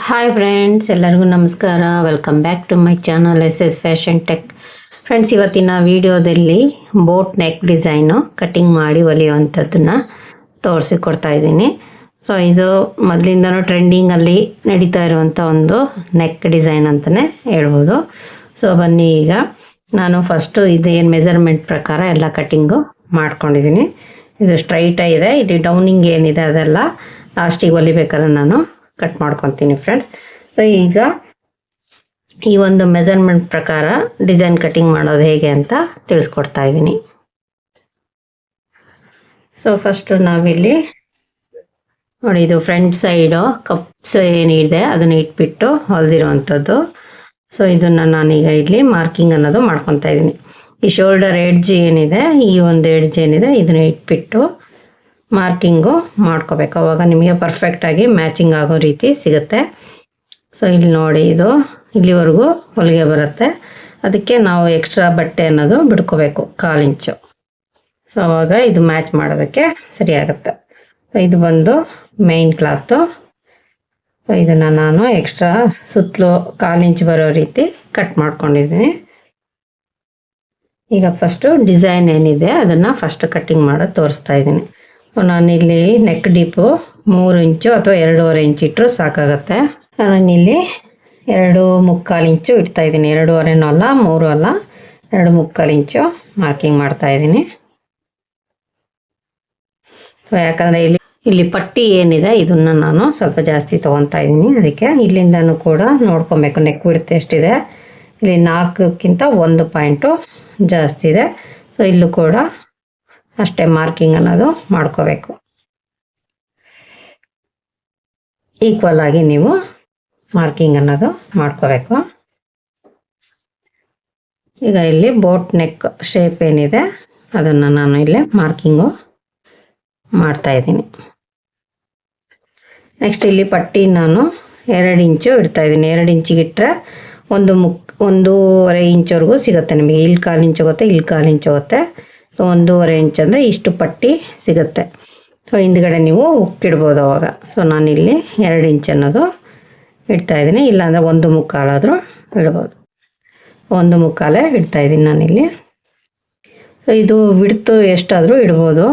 Hi friends ಎಲ್ಲರಿಗೂ ನಮಸ್ಕಾರ. Welcome back to my channel S S fashion tech friends ಇವತ್ತಿನ ವಿಡಿಯೋದಲ್ಲಿ ಬೋಟ್ ನೆಕ್ ಡಿಸೈನು ಕಟಿಂಗ್ ಮಾಡಿ ಹೊಲಿಯುವಂಥದ್ದನ್ನು ತೋರಿಸಿ ಕೊಡ್ತಾ ಇದ್ದೀನಿ. ಸೊ ಇದು ಮೊದಲಿಂದನೂ ಟ್ರೆಂಡಿಂಗಲ್ಲಿ ನಡೀತಾ ಇರುವಂಥ ಒಂದು ನೆಕ್ ಡಿಸೈನ್ ಅಂತಲೇ ಹೇಳ್ಬೋದು. ಸೊ ಬನ್ನಿ ಈಗ. ನಾನು ಫಸ್ಟು ಇದು ಏನು ಮೆಜರ್ಮೆಂಟ್ ಪ್ರಕಾರ ಎಲ್ಲ ಕಟಿಂಗು ಮಾಡ್ಕೊಂಡಿದ್ದೀನಿ. ಇದು ಸ್ಟ್ರೈಟಾಗಿದೆ ಇಲ್ಲಿ ಡೌನಿಂಗ್ ಏನಿದೆ ಅದೆಲ್ಲ ಲಾಸ್ಟಿಗೆ ಹೊಲಿಬೇಕಾದ್ರೆ ನಾನು ಕಟ್ ಮಾಡ್ಕೊತೀನಿ ಫ್ರೆಂಡ್ಸ್ ಸೊ ಈಗ ಈ ಒಂದು ಮೆಜರ್ಮೆಂಟ್ ಪ್ರಕಾರ ಡಿಸೈನ್ ಕಟಿಂಗ್ ಮಾಡೋದು ಹೇಗೆ ಅಂತ ತಿಳಿಸ್ಕೊಡ್ತಾ ಇದ್ದೀನಿ. ಸೊ ಫಸ್ಟು ನಾವಿಲ್ಲಿ ನೋಡಿ, ಇದು ಫ್ರಂಟ್ ಸೈಡು ಕಪ್ಸ್ ಏನಿದೆ ಅದನ್ನ ಇಟ್ಬಿಟ್ಟು ಹೊಲಿದಿರುವಂಥದ್ದು. ಸೊ ಇದನ್ನು ನಾನೀಗ ಇಲ್ಲಿ ಮಾರ್ಕಿಂಗ್ ಅನ್ನೋದು ಮಾಡ್ಕೊತಾ ಇದ್ದೀನಿ. ಈ ಶೋಲ್ಡರ್ ಎಡ್ಜ್ ಏನಿದೆ, ಈ ಒಂದು ಎಡ್ಜ್ ಏನಿದೆ, ಇದನ್ನ ಇಟ್ಬಿಟ್ಟು ಮಾರ್ಕಿಂಗು ಮಾಡ್ಕೋಬೇಕು. ಅವಾಗ ನಿಮಗೆ ಪರ್ಫೆಕ್ಟಾಗಿ ಮ್ಯಾಚಿಂಗ್ ಆಗೋ ರೀತಿ ಸಿಗುತ್ತೆ. ಸೊ ಇಲ್ಲಿ ನೋಡಿ ಇದು ಇಲ್ಲಿವರೆಗೂ ಹೊಲಿಗೆ ಬರುತ್ತೆ. ಅದಕ್ಕೆ ನಾವು ಎಕ್ಸ್ಟ್ರಾ ಬಟ್ಟೆ ಅನ್ನೋದು ಬಿಡ್ಕೋಬೇಕು ಕಾಲಿಂಚು ಸೊ ಅವಾಗ ಇದು ಮ್ಯಾಚ್ ಮಾಡೋದಕ್ಕೆ ಸರಿಯಾಗುತ್ತೆ ಸೊ ಇದು ಬಂದು ಮೈನ್ ಕ್ಲಾತು ಸೊ ಇದನ್ನು ನಾನು ಎಕ್ಸ್ಟ್ರಾ ಸುತ್ತಲೂ ಕಾಲು ಇಂಚ್ ಬರೋ ರೀತಿ ಕಟ್ ಮಾಡ್ಕೊಂಡಿದ್ದೀನಿ. ಈಗ ಫಸ್ಟು ಡಿಸೈನ್ ಏನಿದೆ ಅದನ್ನು ಫಸ್ಟ್ ಕಟ್ಟಿಂಗ್ ಮಾಡೋದು ತೋರಿಸ್ತಾ ಇದ್ದೀನಿ. ನಾನಿಲ್ಲಿ ನೆಕ್ ಡೀಪು ಮೂರು ಇಂಚು ಅಥವಾ ಎರಡೂವರೆ ಇಂಚು ಇಟ್ಟರು ಸಾಕಾಗತ್ತೆ. ನಾನಿಲ್ಲಿ ಎರಡು ಮುಕ್ಕಾಲು ಇಂಚು ಇಡ್ತಾ ಇದ್ದೀನಿ. ಎರಡೂವರೆನೂ ಅಲ್ಲ, ಮೂರು ಅಲ್ಲ. ಎರಡು ಮುಕ್ಕಾಲು ಇಂಚು ಮಾರ್ಕಿಂಗ್ ಮಾಡ್ತಾ ಇದ್ದೀನಿ. ಯಾಕಂದರೆ ಇಲ್ಲಿ ಇಲ್ಲಿ ಪಟ್ಟಿ ಏನಿದೆ, ಇದನ್ನ ನಾನು ಸ್ವಲ್ಪ ಜಾಸ್ತಿ ತೊಗೊತಾ ಇದ್ದೀನಿ. ಅದಕ್ಕೆ ಇಲ್ಲಿಂದನೂ ಕೂಡ ನೋಡ್ಕೊಬೇಕು. ನೆಕ್ ಬಿಡುತ್ತೆ ಎಷ್ಟಿದೆ? ಇಲ್ಲಿ ನಾಲ್ಕಕ್ಕಿಂತ ಒಂದು ಪಾಯಿಂಟು ಜಾಸ್ತಿ ಇದೆ. ಸೊ ಇಲ್ಲೂ ಕೂಡ ಅಷ್ಟೇ ಮಾರ್ಕಿಂಗ್ ಅನ್ನೋದು ಮಾಡ್ಕೋಬೇಕು. ಈಕ್ವಲ್ ಆಗಿ ನೀವು ಮಾರ್ಕಿಂಗ್ ಅನ್ನೋದು ಮಾಡ್ಕೋಬೇಕು. ಈಗ ಇಲ್ಲಿ ಬೋಟ್ ನೆಕ್ ಶೇಪ್ ಏನಿದೆ, ಅದನ್ನು ನಾನು ಇಲ್ಲಿ ಮಾರ್ಕಿಂಗು ಮಾಡ್ತಾ ಇದ್ದೀನಿ. ನೆಕ್ಸ್ಟ್ ಇಲ್ಲಿ ಪಟ್ಟಿ ನಾನು ಎರಡು ಇಂಚು ಇಡ್ತಾ ಇದ್ದೀನಿ. ಎರಡು ಇಂಚಿಗೆ ಇಟ್ಟರೆ ಒಂದು ಮುಕ್, ಒಂದೂವರೆ ಇಂಚವರೆಗೂ ಸಿಗುತ್ತೆ ನಿಮಗೆ. ಇಲ್ಲಿ ಕಾಲು ಇಂಚು ಹೋಗುತ್ತೆ, ಇಲ್ಲಿ ಕಾಲು ಇಂಚು ಹೋಗುತ್ತೆ. ಸೊ ಒಂದೂವರೆ ಇಂಚ್ ಅಂದರೆ ಇಷ್ಟು ಪಟ್ಟಿ ಸಿಗುತ್ತೆ. ಸೊ ಹಿಂದ್ಗಡೆ ನೀವು ಉಕ್ಕಿಡ್ಬೋದು ಅವಾಗ. ಸೊ ನಾನಿಲ್ಲಿ ಎರಡು ಇಂಚ್ ಅನ್ನೋದು ಇಡ್ತಾ ಇದ್ದೀನಿ. ಇಲ್ಲಾಂದರೆ ಒಂದು ಮುಕ್ಕಾಲಾದರೂ ಇಡ್ಬೋದು. ಒಂದು ಮುಕ್ಕಾಲೇ ಇಡ್ತಾ ಇದ್ದೀನಿ ನಾನಿಲ್ಲಿ. ಸೊ ಇದು ಬಿಡ್ತು ಎಷ್ಟಾದರೂ ಇಡ್ಬೋದು.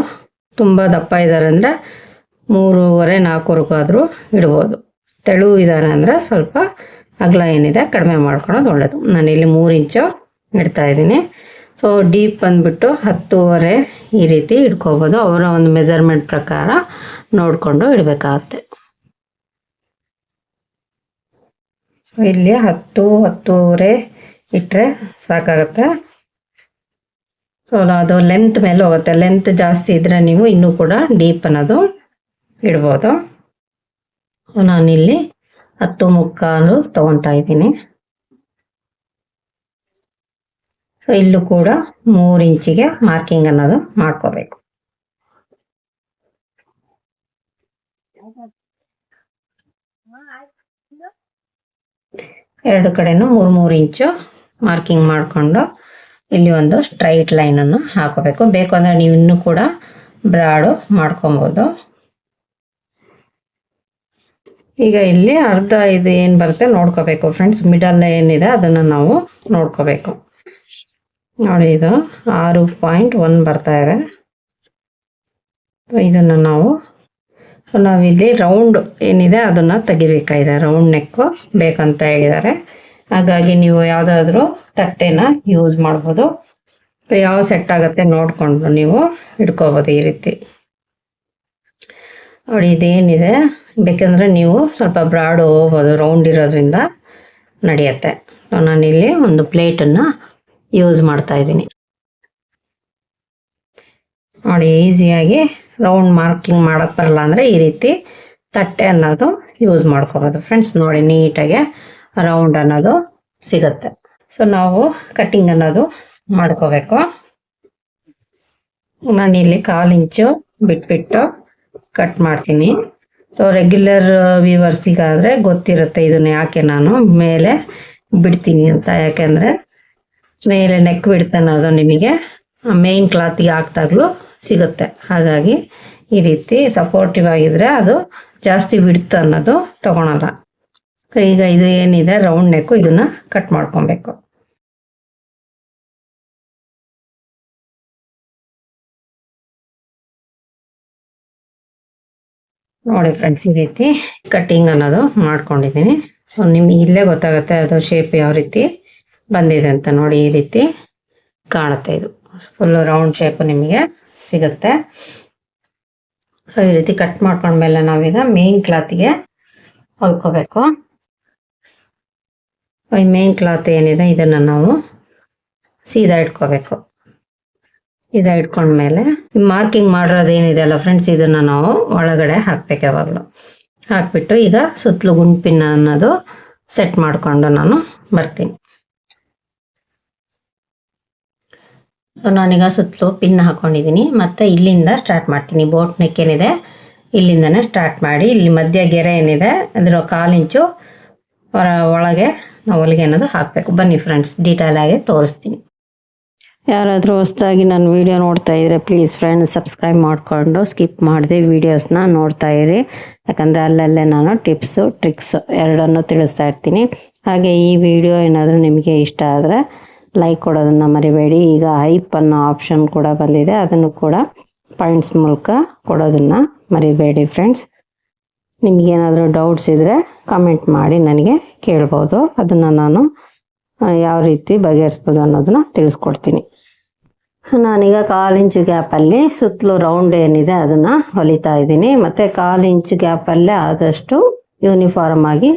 ತುಂಬ ದಪ್ಪ ಇದ್ದಾರೆ ಅಂದರೆ ಮೂರುವರೆ, ನಾಲ್ಕುವರೆಗೂ ಆದರೂ ಇಡ್ಬೋದು. ತೆಳು ಇದ್ದಾರೆ ಅಂದರೆ ಸ್ವಲ್ಪ ಅಗಲ ಏನಿದೆ ಕಡಿಮೆ ಮಾಡ್ಕೊಳೋದು ಒಳ್ಳೆಯದು ನಾನಿಲ್ಲಿ ಮೂರು ಇಂಚು ಇಡ್ತಾ ಇದ್ದೀನಿ. ಸೊ ಡೀಪ್ ಬಂದುಬಿಟ್ಟು ಹತ್ತೂವರೆ ಈ ರೀತಿ ಇಟ್ಕೋಬೋದು ಅವರ ಒಂದು ಮೆಜರ್ಮೆಂಟ್ ಪ್ರಕಾರ ನೋಡಿಕೊಂಡು ಇಡಬೇಕಾಗತ್ತೆ. ಸೊ ಇಲ್ಲಿ ಹತ್ತು, ಹತ್ತೂವರೆ ಇಟ್ಟರೆ ಸಾಕಾಗತ್ತೆ. ಸೊ ಅದು ಲೆಂತ್ ಮೇಲೆ ಹೋಗುತ್ತೆ. ಲೆಂತ್ ಜಾಸ್ತಿ ಇದ್ದರೆ ನೀವು ಇನ್ನೂ ಕೂಡ ಡೀಪ್ ಅನ್ನೋದು ಇಡ್ಬೋದು. ಸೊ ನಾನಿಲ್ಲಿ ಹತ್ತು ಮುಕ್ಕಾಲು ತೊಗೊತಾ ಇದ್ದೀನಿ ಸೊ ಇಲ್ಲೂ ಕೂಡ ಮೂರು ಇಂಚಿಗೆ ಮಾರ್ಕಿಂಗ್ ಅನ್ನೋದು ಮಾಡ್ಕೋಬೇಕು. ಎರಡು ಕಡೆನು ಮೂರು ಮೂರು ಇಂಚು ಮಾರ್ಕಿಂಗ್ ಮಾಡಿಕೊಂಡು ಇಲ್ಲಿ ಒಂದು ಸ್ಟ್ರೈಟ್ ಲೈನ್ ಅನ್ನು ಹಾಕೋಬೇಕು. ಬೇಕು ಅಂದ್ರೆ ನೀವು ಇನ್ನೂ ಕೂಡ ಬ್ರಾಡು ಮಾಡ್ಕೊಬಹುದು ಈಗ ಇಲ್ಲಿ ಅರ್ಧ ಇದು ಏನು ಬರುತ್ತೆ ನೋಡ್ಕೋಬೇಕು. ಫ್ರೆಂಡ್ಸ್ ಮಿಡಲ್ ಏನಿದೆ ಅದನ್ನು ನಾವು ನೋಡ್ಕೋಬೇಕು. ನೋಡಿ, ಇದು ಆರು ಪಾಯಿಂಟ್ ಒನ್ ಬರ್ತಾ ಇದೆ. ಇದನ್ನು ನಾವು ನಾವಿಲ್ಲಿ ರೌಂಡ್ ಏನಿದೆ ಅದನ್ನು ತೆಗಿಬೇಕಾಗಿದೆ. ರೌಂಡ್ ನೆಕ್ಕು ಬೇಕಂತ ಹೇಳಿದ್ದಾರೆ. ಹಾಗಾಗಿ ನೀವು ಯಾವುದಾದ್ರೂ ತಟ್ಟೆನ ಯೂಸ್ ಮಾಡ್ಬೋದು. ಯಾವ ಸೆಟ್ ಆಗುತ್ತೆ ನೋಡಿಕೊಂಡು ನೀವು ಇಟ್ಕೋಬೋದು ಈ ರೀತಿ. ನೋಡಿ, ಇದೇನಿದೆ? ಬೇಕಂದ್ರೆ ನೀವು ಸ್ವಲ್ಪ ಬ್ರಾಡ್ ಹೋಗ್ಬೋದು. ರೌಂಡ್ ಇರೋದ್ರಿಂದ ನಡೆಯುತ್ತೆ. ನಾನಿಲ್ಲಿ ಒಂದು ಪ್ಲೇಟನ್ನು ಯೂಸ್ ಮಾಡ್ತಾ ಇದ್ದೀನಿ. ನೋಡಿ ಈಸಿಯಾಗಿ ರೌಂಡ್ ಮಾರ್ಕಿಂಗ್ ಮಾಡೋಕ್ಕೆ ಬರಲ್ಲ ಅಂದ್ರೆ ಈ ರೀತಿ ತಟ್ಟೆ ಅನ್ನೋದು ಯೂಸ್ ಮಾಡ್ಕೋಬೋದು. ಫ್ರೆಂಡ್ಸ್ ನೋಡಿ, ನೀಟಾಗಿ ರೌಂಡ್ ಅನ್ನೋದು ಸಿಗುತ್ತೆ. ಸೊ ನಾವು ಕಟ್ಟಿಂಗ್ ಅನ್ನೋದು ಮಾಡ್ಕೋಬೇಕು. ನಾನಿಲ್ಲಿ ಕಾಲು ಇಂಚು ಬಿಟ್ಬಿಟ್ಟು ಕಟ್ ಮಾಡ್ತೀನಿ. ಸೊ ರೆಗ್ಯುಲರ್ ವ್ಯೂವರ್ಸಿಗಾದರೆ ಗೊತ್ತಿರುತ್ತೆ ಇದನ್ನ ಯಾಕೆ ನಾನು ಮೇಲೆ ಬಿಡ್ತೀನಿ ಅಂತ. ಯಾಕೆಂದರೆ ಮೇಲೆ ನೆಕ್ ಬಿಡ್ತಾನೆ ಅನ್ನೋದು ನಿಮಗೆ ಮೇನ್ ಕ್ಲಾತಿಗೆ ಹಾಕ್ದಾಗ್ಲೂ ಸಿಗುತ್ತೆ. ಹಾಗಾಗಿ ಈ ರೀತಿ ಸಪೋರ್ಟಿವ್ ಆಗಿದ್ರೆ ಅದು ಜಾಸ್ತಿ ಬಿಡ್ತು ಅನ್ನೋದು ತಗೊಳಲ್ಲ. ಈಗ ಇದು ಏನಿದೆ ರೌಂಡ್ ನೆಕ್ ಇದನ್ನ ಕಟ್ ಮಾಡ್ಕೊಬೇಕು. ನೋಡಿ ಫ್ರೆಂಡ್ಸ್ ಈ ರೀತಿ ಕಟ್ಟಿಂಗ್ ಅನ್ನೋದು ಮಾಡ್ಕೊಂಡಿದ್ದೀನಿ. ಸೊ ನಿಮ್ಗೆ ಇಲ್ಲೇ ಗೊತ್ತಾಗುತ್ತೆ ಅದು ಶೇಪ್ ಯಾವ ರೀತಿ. ಬಂದಿದೆ ಅಂತ ನೋಡಿ ಈ ರೀತಿ ಕಾಣುತ್ತೆ ಇದು. ಫುಲ್ ರೌಂಡ್ ಶೇಪ್ ನಿಮಗೆ ಸಿಗುತ್ತೆ. ಸೊ ಈ ರೀತಿ ಕಟ್ ಮಾಡ್ಕೊಂಡ್ಮೇಲೆ ನಾವೀಗ ಮೇನ್ ಕ್ಲಾತ್ಗೆ ಹೊಲ್ಕೋಬೇಕು. ಈ ಮೇನ್ ಕ್ಲಾತ್ ಏನಿದೆ, ಇದನ್ನ ನಾವು ಸೀದಾ ಇಟ್ಕೋಬೇಕು. ಸೀದಾ ಇಟ್ಕೊಂಡ್ಮೇಲೆ ಮಾರ್ಕಿಂಗ್ ಮಾಡಿರೋದು ಏನಿದೆ ಅಲ್ಲ ಫ್ರೆಂಡ್ಸ್ ಇದನ್ನ ನಾವು ಒಳಗಡೆ ಹಾಕ್ಬೇಕು ಯಾವಾಗಲೂ. ಹಾಕ್ಬಿಟ್ಟು ಈಗ ಸುತ್ತಲೂ ಗುಂಪಿನ ಅನ್ನೋದು ಸೆಟ್ ಮಾಡಿಕೊಂಡು ನಾನು ಬರ್ತೀನಿ. ಸೊ ನಾನೀಗ ಸುತ್ತಲೂ ಪಿನ್ ಹಾಕೊಂಡಿದ್ದೀನಿ ಮತ್ತು ಇಲ್ಲಿಂದ ಸ್ಟಾರ್ಟ್ ಮಾಡ್ತೀನಿ. ಬೋಟ್ ನೆಕ್ ಏನಿದೆ, ಇಲ್ಲಿಂದನೇ ಸ್ಟಾರ್ಟ್ ಮಾಡಿ, ಇಲ್ಲಿ ಮಧ್ಯ ಗೆರೆ ಏನಿದೆ, ಅದರ ಕಾಲು ಇಂಚು ಹೊರ, ಒಳಗೆ ನಾವು ಹೊಲಿಗೆ ಅನ್ನೋದು ಹಾಕಬೇಕು. ಬನ್ನಿ ಫ್ರೆಂಡ್ಸ್ ಡೀಟೇಲ್ ಆಗಿ ತೋರಿಸ್ತೀನಿ. ಯಾರಾದರೂ ಹೊಸದಾಗಿ ನನ್ನ ವಿಡಿಯೋ ನೋಡ್ತಾ ಇದ್ರೆ ಪ್ಲೀಸ್ ಫ್ರೆಂಡ್ಸ್ ಸಬ್ಸ್ಕ್ರೈಬ್ ಮಾಡಿಕೊಂಡು ಸ್ಕಿಪ್ ಮಾಡಿದೆ ವೀಡಿಯೋಸ್ನ ನೋಡ್ತಾ ಇರಿ. ಯಾಕಂದರೆ ಅಲ್ಲಲ್ಲೇ ನಾನು ಟಿಪ್ಸು ಟ್ರಿಕ್ಸು ಎರಡನ್ನು ತಿಳಿಸ್ತಾ ಇರ್ತೀನಿ. ಹಾಗೆ ಈ ವಿಡಿಯೋ ಏನಾದರೂ ನಿಮಗೆ ಇಷ್ಟ ಆದರೆ ಲೈಕ್ ಕೊಡೋದನ್ನು ಮರಿಬೇಡಿ. ಈಗ ಹೈಪ್ ಅನ್ನೋ ಆಪ್ಷನ್ ಕೂಡ ಬಂದಿದೆ. ಅದನ್ನು ಕೂಡ ಪಾಯಿಂಟ್ಸ್ ಮೂಲಕ ಕೊಡೋದನ್ನು ಮರಿಬೇಡಿ ಫ್ರೆಂಡ್ಸ್ ನಿಮಗೇನಾದರೂ ಡೌಟ್ಸ್ ಇದ್ದರೆ ಕಮೆಂಟ್ ಮಾಡಿ ನನಗೆ ಕೇಳ್ಬೋದು. ಅದನ್ನು ನಾನು ಯಾವ ರೀತಿ ಬಗೆಹರಿಸ್ಬೋದು ಅನ್ನೋದನ್ನ ತಿಳಿಸ್ಕೊಡ್ತೀನಿ. ನಾನೀಗ ಕಾಲು ಇಂಚು ಗ್ಯಾಪಲ್ಲಿ ಸುತ್ತಲೂ ರೌಂಡ್ ಏನಿದೆ ಅದನ್ನು ಹೊಲಿತಾ ಇದ್ದೀನಿ. ಮತ್ತು ಕಾಲು ಇಂಚು ಗ್ಯಾಪಲ್ಲೇ ಆದಷ್ಟು ಯೂನಿಫಾರ್ಮ್ ಆಗಿ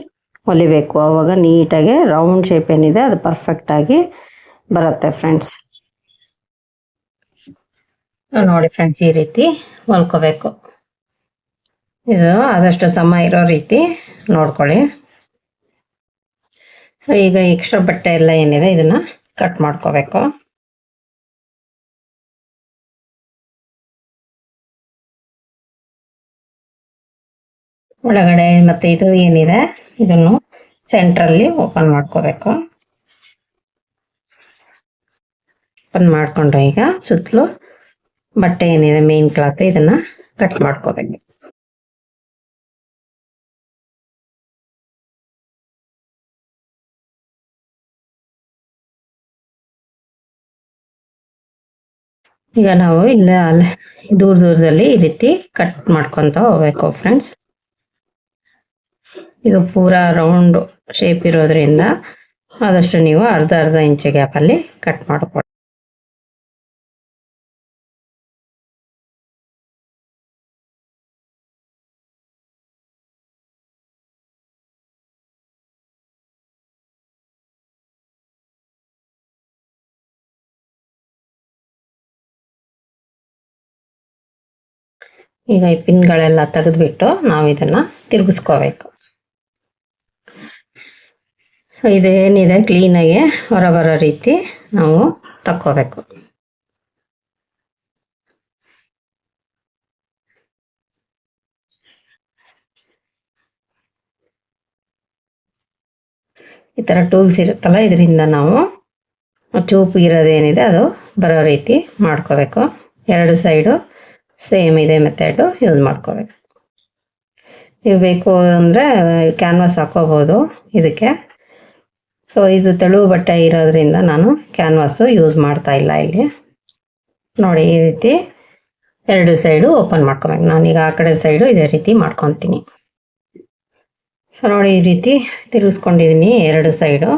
ಹೊಲಿಬೇಕು. ಆವಾಗ ನೀಟಾಗಿ ರೌಂಡ್ ಶೇಪ್ ಏನಿದೆ ಅದು ಪರ್ಫೆಕ್ಟಾಗಿ ಬರುತ್ತೆ ಫ್ರೆಂಡ್ಸ್ ನೋಡಿ ಫ್ರೆಂಡ್ಸ್ ಈ ರೀತಿ ಹೊಲ್ಕೋಬೇಕು. ಇದು ಆದಷ್ಟು ಸಮ ಇರೋ ರೀತಿ ನೋಡ್ಕೊಳ್ಳಿ. ಸೊ ಈಗ ಎಕ್ಸ್ಟ್ರಾ ಬಟ್ಟೆ ಎಲ್ಲ ಏನಿದೆ, ಇದನ್ನ ಕಟ್ ಮಾಡ್ಕೋಬೇಕು. ಒಳಗಡೆ ಮತ್ತೆ ಇದು ಏನಿದೆ, ಇದನ್ನು ಸೆಂಟ್ರಲ್ಲಿ ಓಪನ್ ಮಾಡ್ಕೋಬೇಕು. ಓಪನ್ ಮಾಡ್ಕೊಂಡು ಈಗ ಸುತ್ತಲೂ ಬಟ್ಟೆ ಏನಿದೆ ಮೇನ್ ಕ್ಲಾತ್ ಇದನ್ನ ಕಟ್ ಮಾಡ್ಕೋಬೇಕು. ಈಗ ನಾವು ಇಲ್ಲ ದೂರ ದೂರದಲ್ಲಿ ಈ ರೀತಿ ಕಟ್ ಮಾಡ್ಕೊಂತ ಹೋಗ್ಬೇಕು ಫ್ರೆಂಡ್ಸ್ ಇದು ಪೂರಾ ರೌಂಡ್ ಶೇಪ್ ಇರೋದ್ರಿಂದ ಆದಷ್ಟು ನೀವು ಅರ್ಧ ಅರ್ಧ ಇಂಚು ಗ್ಯಾಪ್ ಅಲ್ಲಿ ಕಟ್ ಮಾಡ್ಕೊಳ್ಳಿ ಈಗ ಈ ಪಿನ್ಗಳೆಲ್ಲ ತೆಗೆದ್ಬಿಟ್ಟು ನಾವು ಇದನ್ನ ತಿರುಗಿಸ್ಕೋಬೇಕು. ಸೊ ಇದೇನಿದೆ? ಕ್ಲೀನಾಗಿ ಹೊರ ಬರೋ ರೀತಿ ನಾವು ತಕ್ಕೋಬೇಕು. ಈ ಥರ ಟೂಲ್ಸ್ ಇರುತ್ತಲ್ಲ, ಇದರಿಂದ ನಾವು ಚೂಪು ಇರೋದೇನಿದೆ ಅದು ಬರೋ ರೀತಿ ಮಾಡ್ಕೋಬೇಕು. ಎರಡು ಸೈಡು ಸೇಮ್ ಇದೆ ಮೆಥಡು ಯೂಸ್ ಮಾಡ್ಕೋಬೇಕು. ನೀವು ಬೇಕು ಅಂದರೆ ಕ್ಯಾನ್ವಾಸ್ ಹಾಕೋಬೋದು ಇದಕ್ಕೆ. ಸೊ ಇದು ತೆಳು ಬಟ್ಟೆ ಇರೋದ್ರಿಂದ ನಾನು ಕ್ಯಾನ್ವಾಸು ಯೂಸ್ ಮಾಡ್ತಾ ಇಲ್ಲ ಇಲ್ಲಿ. ನೋಡಿ, ಈ ರೀತಿ ಎರಡು ಸೈಡು ಓಪನ್ ಮಾಡ್ಕೊಬೇಕು. ನಾನೀಗ ಆ ಕಡೆ ಸೈಡು ಇದೇ ರೀತಿ ಮಾಡ್ಕೊತೀನಿ. ಸೊ ನೋಡಿ, ಈ ರೀತಿ ತಿರುಗಿಸ್ಕೊಂಡಿದ್ದೀನಿ ಎರಡು ಸೈಡು.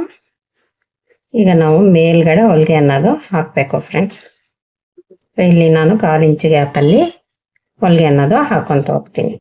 ಈಗ ನಾವು ಮೇಲ್ಗಡೆ ಹೊಲಿಗೆ ಅನ್ನೋದು ಹಾಕಬೇಕು ಫ್ರೆಂಡ್ಸ್ ಇಲ್ಲಿ ನಾನು ಕಾಲು ಇಂಚು ಗ್ಯಾಪಲ್ಲಿ ಹೊಲಿಗೆ ಅನ್ನೋದು ಹಾಕೊಂತ ಹೋಗ್ತೀನಿ.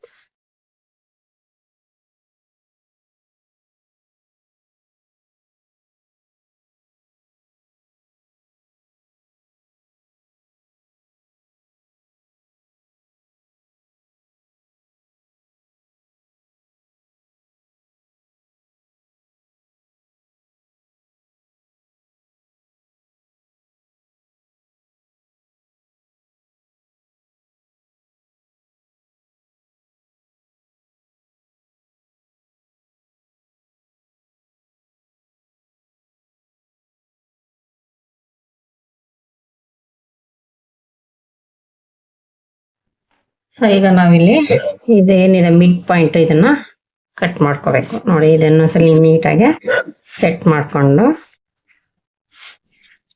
ಸೊ ಈಗ ನಾವಿಲ್ಲಿ ಇದೇನಿದೆ ಮಿಡ್ ಪಾಯಿಂಟ್ ಇದನ್ನ ಕಟ್ ಮಾಡ್ಕೋಬೇಕು. ನೋಡಿ, ಇದನ್ನು ಸಲ ನೀಟಾಗಿ ಸೆಟ್ ಮಾಡ್ಕೊಂಡು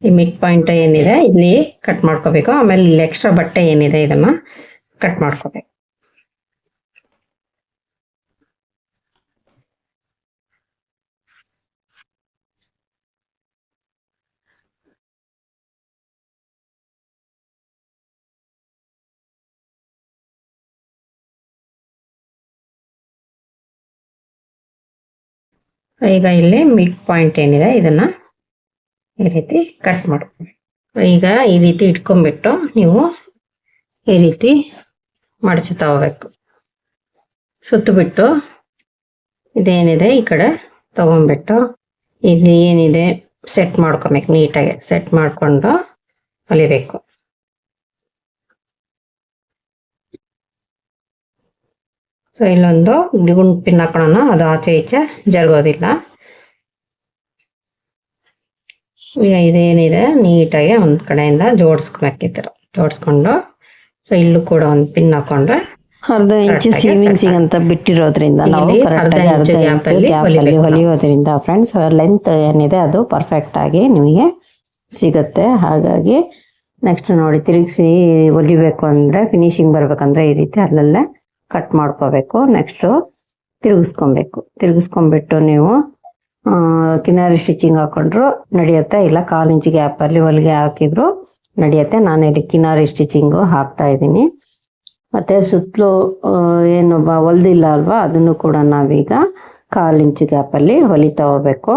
ಈ ಮಿಡ್ ಪಾಯಿಂಟ್ ಏನಿದೆ, ಇಲ್ಲಿ ಕಟ್ ಮಾಡ್ಕೋಬೇಕು. ಆಮೇಲೆ ಇಲ್ಲಿ ಎಕ್ಸ್ಟ್ರಾ ಬಟ್ಟೆ ಏನಿದೆ, ಇದನ್ನ ಕಟ್ ಮಾಡ್ಕೋಬೇಕು. ಈಗ ಇಲ್ಲಿ ಮಿಡ್ ಪಾಯಿಂಟ್ ಏನಿದೆ, ಇದನ್ನ ಈ ರೀತಿ ಕಟ್ ಮಾಡ್ಕೊಬೇಕು. ಈಗ ಈ ರೀತಿ ಇಟ್ಕೊಂಡ್ಬಿಟ್ಟು ನೀವು ಈ ರೀತಿ ಮಡಚುತ್ತಾ ತಗೋಬೇಕು ಸುತ್ತಬಿಟ್ಟು ಇದೇನಿದೆ, ಈ ಕಡೆ ತಗೊಂಡ್ಬಿಟ್ಟು ಇದು ಏನಿದೆ ಸೆಟ್ ಮಾಡ್ಕೊಬೇಕು ನೀಟಾಗಿ ಸೆಟ್ ಮಾಡಿಕೊಂಡು ಹೊಲಿಬೇಕು. ಸೊ ಇಲ್ಲೊಂದು ಗುಂಡ್ ಪಿನ್ ಹಾಕೊಳ್ಳೋಣ ಅದು ಆಚೆ ಈಚೆ ಜರುಗೋದಿಲ್ಲ. ಈಗ ಇದೇನಿದೆ? ನೀಟಾಗಿ ಒಂದು ಕಡೆಯಿಂದ ಜೋಡಿಸ್ಕೊಬೇಕಿತ್ತು ಥರ ಜೋಡಿಸ್ಕೊಂಡು ಸೊ ಇಲ್ಲೂ ಕೂಡ ಒಂದು ಪಿನ್ ಹಾಕೊಂಡ್ರೆ ಅರ್ಧ ಇಂಚು ಸೀವಿಂಗ್ಸಿಗೆ ಅಂತ ಬಿಟ್ಟಿರೋದ್ರಿಂದ ನಾವು ಕರೆಕ್ಟಾಗಿ ಕರೆಕ್ಟ್ ಅರ್ಧ ಇಂಚು. ಹೊಲಿಯೋದ್ರಿಂದ ಫ್ರೆಂಡ್ಸ್ ಲೆಂತ್ ಏನಿದೆ ಅದು ಪರ್ಫೆಕ್ಟ್ ಆಗಿ ನಿಮಗೆ ಸಿಗುತ್ತೆ. ಹಾಗಾಗಿ ನೆಕ್ಸ್ಟ್ ನೋಡಿ ತಿರುಗಿಸಿ ಹೊಲಿಬೇಕು ಅಂದ್ರೆ ಫಿನಿಶಿಂಗ್ ಬರಬೇಕಂದ್ರೆ ಈ ರೀತಿ ಅಲ್ಲಲ್ಲೇ ಕಟ್ ಮಾಡ್ಕೋಬೇಕು. ನೆಕ್ಸ್ಟ್ ತಿರುಗಿಸ್ಕೊಬೇಕು. ತಿರುಗಿಸ್ಕೊಂಡ್ಬಿಟ್ಟು ನೀವು ಕಿನಾರಿ ಸ್ಟಿಚಿಂಗ್ ಹಾಕೊಂಡ್ರು ನಡೆಯುತ್ತೆ. ಇಲ್ಲ ಕಾಲು ಇಂಚ್ ಗ್ಯಾಪ್ ಅಲ್ಲಿ ಹೊಲಿಗೆ ಹಾಕಿದ್ರು ನಡೆಯುತ್ತೆ. ನಾನು ಇಲ್ಲಿ ಕಿನಾರಿ ಸ್ಟಿಚಿಂಗು ಹಾಕ್ತಾ ಇದ್ದೀನಿ. ಮತ್ತೆ ಸುತ್ತಲೂ ಏನು ಹೊಲ್ದಿಲ್ಲ ಅಲ್ವಾ? ಅದನ್ನು ಕೂಡ ನಾವೀಗ ಕಾಲು ಗ್ಯಾಪ್ ಗ್ಯಾಪಲ್ಲಿ ಹೊಲಿತಾ ಹೋಗ್ಬೇಕು.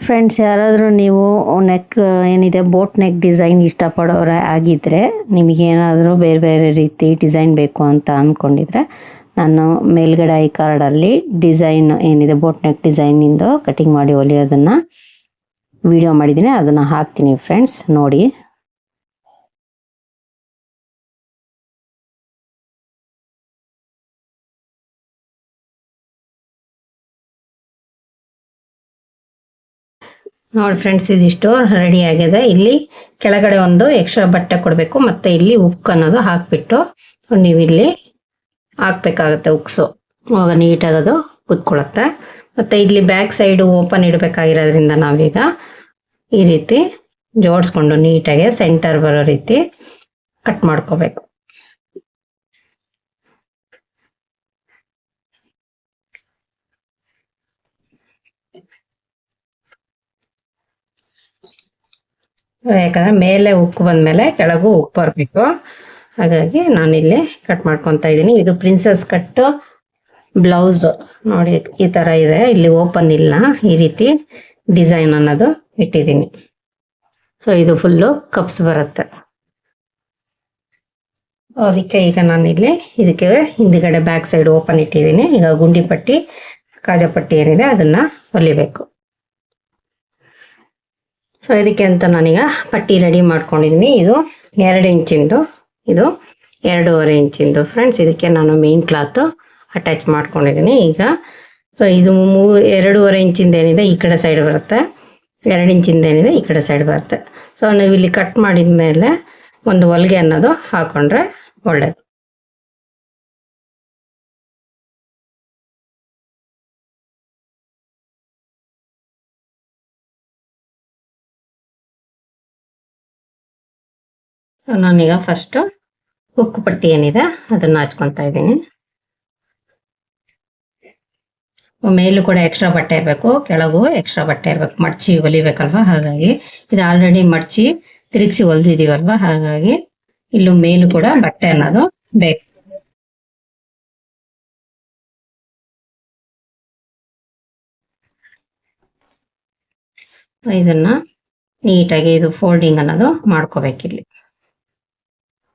ಫ್ರೆಂಡ್ಸ್ ಯಾರಾದರೂ ನೀವು ನೆಕ್ ಏನಿದೆ ಬೋಟ್ ನೆಕ್ ಡಿಸೈನ್ ಇಷ್ಟಪಡೋರ ಆಗಿದ್ದರೆ ನಿಮಗೇನಾದರೂ ಬೇರೆ ಬೇರೆ ರೀತಿ ಡಿಸೈನ್ ಬೇಕು ಅಂತ ಅಂದ್ಕೊಂಡಿದ್ರೆ ನಾನು ಮೇಲ್ಗಡೆ ಐ ಕಾರ್ಡಲ್ಲಿ ಡಿಸೈನ್ ಏನಿದೆ ಬೋಟ್ ನೆಕ್ ಡಿಸೈನಿಂದು ಕಟಿಂಗ್ ಮಾಡಿ ಹೊಲಿಯೋದನ್ನು ವಿಡಿಯೋ ಮಾಡಿದ್ದೀನಿ. ಅದನ್ನು ಹಾಕ್ತೀನಿ ಫ್ರೆಂಡ್ಸ್ ನೋಡಿ. ನೋಡಿ ಫ್ರೆಂಡ್ಸ್ ಇದಿಷ್ಟು ರೆಡಿ ಆಗಿದೆ. ಇಲ್ಲಿ ಕೆಳಗಡೆ ಒಂದು ಎಕ್ಸ್ಟ್ರಾ ಬಟ್ಟೆ ಕೊಡಬೇಕು. ಮತ್ತೆ ಇಲ್ಲಿ ಉಕ್ ಅನ್ನೋದು ಹಾಕ್ಬಿಟ್ಟು ನೀವು ಇಲ್ಲಿ ಹಾಕ್ಬೇಕಾಗತ್ತೆ ಉಕ್ಸು. ಅವಾಗ ನೀಟಾಗಿ ಅದು ಕುತ್ಕೊಳ್ಳುತ್ತೆ. ಮತ್ತೆ ಇಲ್ಲಿ ಬ್ಯಾಕ್ ಸೈಡು ಓಪನ್ ಇಡಬೇಕಾಗಿರೋದ್ರಿಂದ ನಾವೀಗ ಈ ರೀತಿ ಜೋಡಿಸ್ಕೊಂಡು ನೀಟಾಗಿ ಸೆಂಟರ್ ಬರೋ ರೀತಿ ಕಟ್ ಮಾಡ್ಕೋಬೇಕು. ಯಾಕಂದ್ರೆ ಮೇಲೆ ಉಕ್ಕು ಬಂದ್ಮೇಲೆ ಕೆಳಗೂ ಉಕ್ಕು ಬರಬೇಕು. ಹಾಗಾಗಿ ನಾನಿಲ್ಲಿ ಕಟ್ ಮಾಡ್ಕೊತಾ ಇದ್ದೀನಿ. ಇದು ಪ್ರಿನ್ಸಸ್ ಕಟ್ ಬ್ಲೌಸ್ ನೋಡಿ, ಈ ತರ ಇದೆ. ಇಲ್ಲಿ ಓಪನ್ ಇಲ್ಲ. ಈ ರೀತಿ ಡಿಸೈನ್ ಅನ್ನೋದು ಇಟ್ಟಿದ್ದೀನಿ. ಸೊ ಇದು ಫುಲ್ಲು ಕಪ್ಸ್ ಬರುತ್ತೆ. ಅದಕ್ಕೆ ಈಗ ನಾನಿಲ್ಲಿ ಇದಕ್ಕೆ ಹಿಂದ್ಗಡೆ ಬ್ಯಾಕ್ ಸೈಡ್ ಓಪನ್ ಇಟ್ಟಿದ್ದೀನಿ. ಈಗ ಗುಂಡಿ ಪಟ್ಟಿ ಕಾಜಪಟ್ಟಿ ಏನಿದೆ ಅದನ್ನ ಹೊಲಿಬೇಕು. ಸೊ ಇದಕ್ಕೆ ಅಂತ ನಾನೀಗ ಪಟ್ಟಿ ರೆಡಿ ಮಾಡ್ಕೊಂಡಿದ್ದೀನಿ ಇದು ಎರಡು ಇಂಚಿಂದು, ಇದು ಎರಡೂವರೆ ಇಂಚಿಂದು. ಫ್ರೆಂಡ್ಸ್ ಇದಕ್ಕೆ ನಾನು ಮೇನ್ ಕ್ಲಾತು ಅಟ್ಯಾಚ್ ಮಾಡ್ಕೊಂಡಿದ್ದೀನಿ ಈಗ. ಸೊ ಇದು ಮೂ, ಎರಡೂವರೆ ಇಂಚಿಂದ ಏನಿದೆ ಈ ಕಡೆ ಸೈಡ್ ಬರುತ್ತೆ. ಎರಡು ಇಂಚಿಂದ ಏನಿದೆ ಈ ಕಡೆ ಸೈಡ್ ಬರುತ್ತೆ. ಸೊ ನಾವು ಇಲ್ಲಿ ಕಟ್ ಮಾಡಿದ ಮೇಲೆ ಒಂದು ಹೊಲಿಗೆ ಅನ್ನೋದು ಹಾಕೊಂಡ್ರೆ ಒಳ್ಳೇದು. ನಾನೀಗ ಫಸ್ಟ್ ಉಕ್ಕು ಪಟ್ಟಿ ಏನಿದೆ ಅದನ್ನ ಹಚ್ಕೊತಾ ಇದ್ದೀನಿ. ಮೇಲೂ ಕೂಡ ಎಕ್ಸ್ಟ್ರಾ ಬಟ್ಟೆ ಇರಬೇಕು, ಕೆಳಗೂ ಎಕ್ಸ್ಟ್ರಾ ಬಟ್ಟೆ ಇರಬೇಕು, ಮಡ್ಚಿ ಹೊಲಿಬೇಕಲ್ವಾ? ಹಾಗಾಗಿ ಇದು ಆಲ್ರೆಡಿ ಮಡ್ಚಿ ತಿರುಗಿಸಿ ಹೊಲ್ದಿದೀವಲ್ವಾ ಹಾಗಾಗಿ ಇಲ್ಲೂ ಮೇಲೂ ಕೂಡ ಬಟ್ಟೆ ಅನ್ನೋದು ಬೇಕು. ಇದನ್ನ ನೀಟಾಗಿ ಇದು ಫೋಲ್ಡಿಂಗ್ ಅನ್ನೋದು ಮಾಡ್ಕೋಬೇಕಿಲ್ಲಿ.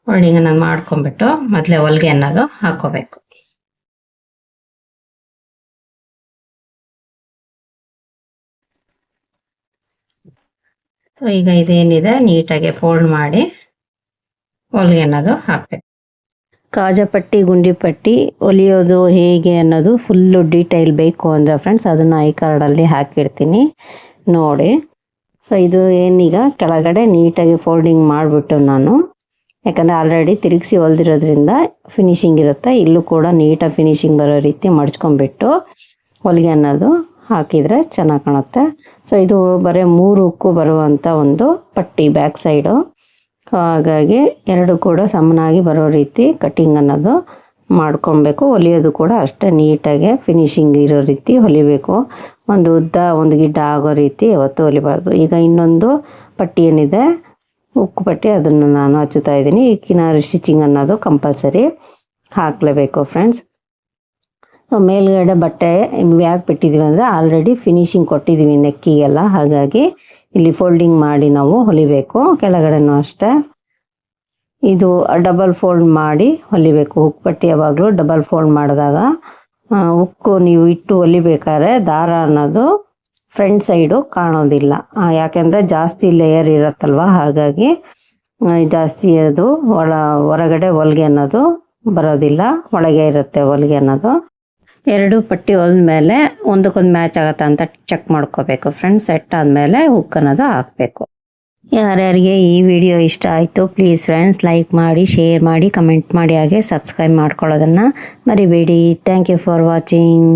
ಅನ್ನೋದು ಮಾಡ್ಕೊಂಡ್ಬಿಟ್ಟು ಮೊದಲೇ ಹೊಲಿಗೆ ಅನ್ನೋದು ಹಾಕೋಬೇಕು. ಈಗ ಇದೇನಿದೆ, ನೀಟಾಗಿ ಫೋಲ್ಡ್ ಮಾಡಿ ಹೊಲಿಗೆ ಅನ್ನೋದು ಹಾಕ್ಬೇಕು. ಕಾಜಪಟ್ಟಿ ಗುಂಡಿಪಟ್ಟಿ ಹೊಲಿಯೋದು ಹೇಗೆ ಅನ್ನೋದು ಫುಲ್ಲು ಡೀಟೇಲ್ ಬೇಕು ಅಂದರೆ ಫ್ರೆಂಡ್ಸ್ ಅದನ್ನು ಐ ಕಾರ್ಡಲ್ಲಿ ಹಾಕಿರ್ತೀನಿ. ನೋಡಿ. ಸೊ ಇದು ಏನೀಗ ಕೆಳಗಡೆ ನೀಟಾಗಿ ಫೋಲ್ಡಿಂಗ್ ಮಾಡಿಬಿಟ್ಟು ನಾನು ಯಾಕಂದರೆ ಆಲ್ರೆಡಿ ತಿರುಗಿಸಿ ಹೊಲ್ದಿರೋದ್ರಿಂದ ಫಿನಿಶಿಂಗ್ ಇರುತ್ತೆ. ಇಲ್ಲೂ ಕೂಡ ನೀಟಾಗಿ ಫಿನಿಶಿಂಗ್ ಬರೋ ರೀತಿ ಮಡ್ಚ್ಕೊಂಡ್ಬಿಟ್ಟು ಹೊಲಿಗೆ ಅನ್ನೋದು ಹಾಕಿದರೆ ಚೆನ್ನಾಗಿ ಕಾಣುತ್ತೆ. ಸೊ ಇದು ಬರೀ ಮೂರು ಉಕ್ಕು ಬರುವಂಥ ಒಂದು ಪಟ್ಟಿ ಬ್ಯಾಕ್ ಸೈಡು ಹಾಗಾಗಿ ಎರಡು ಕೂಡ ಸಮನಾಗಿ ಬರೋ ರೀತಿ ಕಟ್ಟಿಂಗ್ ಅನ್ನೋದು ಮಾಡ್ಕೊಬೇಕು. ಹೊಲಿಯೋದು ಕೂಡ ಅಷ್ಟೇ ನೀಟಾಗಿ ಫಿನಿಶಿಂಗ್ ಇರೋ ರೀತಿ ಹೊಲಿಬೇಕು. ಒಂದು ಉದ್ದ, ಒಂದು ಗಿಡ್ಡ ಆಗೋ ರೀತಿ ಯಾವತ್ತೂ ಹೊಲಿಬಾರ್ದು. ಈಗ ಇನ್ನೊಂದು ಪಟ್ಟಿ ಏನಿದೆ? ಉಕ್ಕು ಬಟ್ಟೆ ಅದನ್ನು ನಾನು ಹಚ್ಚುತ್ತಾ ಇದ್ದೀನಿ. ಈ ಕಿನಾರಿ ಸ್ಟಿಚಿಂಗ್ ಅನ್ನೋದು ಕಂಪಲ್ಸರಿ ಹಾಕಲೇಬೇಕು ಫ್ರೆಂಡ್ಸ್ ಮೇಲ್ಗಡೆ ಬಟ್ಟೆ ಯಾಕೆ ಬಿಟ್ಟಿದ್ದೀವಿ ಅಂದರೆ ಆಲ್ರೆಡಿ ಫಿನಿಶಿಂಗ್ ಕೊಟ್ಟಿದ್ದೀವಿ ನೆಕ್ಕಿಗೆಲ್ಲ. ಹಾಗಾಗಿ ಇಲ್ಲಿ ಫೋಲ್ಡಿಂಗ್ ಮಾಡಿ ನಾವು ಹೊಲಿಬೇಕು. ಕೆಳಗಡೆನೂ ಅಷ್ಟೇ. ಇದು ಡಬಲ್ ಫೋಲ್ಡ್ ಮಾಡಿ ಹೊಲಿಬೇಕು. ಹುಕ್ ಪಟ್ಟಿ ಯಾವಾಗಲೂ ಡಬಲ್ ಫೋಲ್ಡ್ ಮಾಡಿದಾಗ ಉಕ್ಕು ನೀವು ಇಟ್ಟು ಹೊಲಿಬೇಕಾದ್ರೆ ದಾರ ಅನ್ನೋದು ಫ್ರಂಟ್ ಸೈಡು ಕಾಣೋದಿಲ್ಲ. ಯಾಕೆಂದರೆ ಜಾಸ್ತಿ ಲೇಯರ್ ಇರುತ್ತಲ್ವ? ಹಾಗಾಗಿ ಜಾಸ್ತಿ ಅದು ಒಳ, ಹೊರಗಡೆ ಹೊಲಿಗೆ ಅನ್ನೋದು ಬರೋದಿಲ್ಲ. ಒಳಗೆ ಇರುತ್ತೆ ಹೊಲಿಗೆ ಅನ್ನೋದು. ಎರಡು ಪಟ್ಟಿ ಹೊಲ್ದ್ಮೇಲೆ ಒಂದಕ್ಕೊಂದು ಮ್ಯಾಚ್ ಆಗತ್ತಾ ಅಂತ ಚೆಕ್ ಮಾಡ್ಕೋಬೇಕು. ಫ್ರೆಂಡ್ಸ್ ಸೆಟ್ ಆದಮೇಲೆ ಹುಕ್ ಅನ್ನೋದು ಹಾಕಬೇಕು. ಯಾರ್ಯಾರಿಗೆ ಈ ವಿಡಿಯೋ ಇಷ್ಟ ಆಯಿತು ಪ್ಲೀಸ್ ಫ್ರೆಂಡ್ಸ್ ಲೈಕ್ ಮಾಡಿ ಶೇರ್ ಮಾಡಿ ಕಮೆಂಟ್ ಮಾಡಿ, ಹಾಗೆ ಸಬ್ಸ್ಕ್ರೈಬ್ ಮಾಡ್ಕೊಳ್ಳೋದನ್ನು ಮರಿಬೇಡಿ. Thank you for watching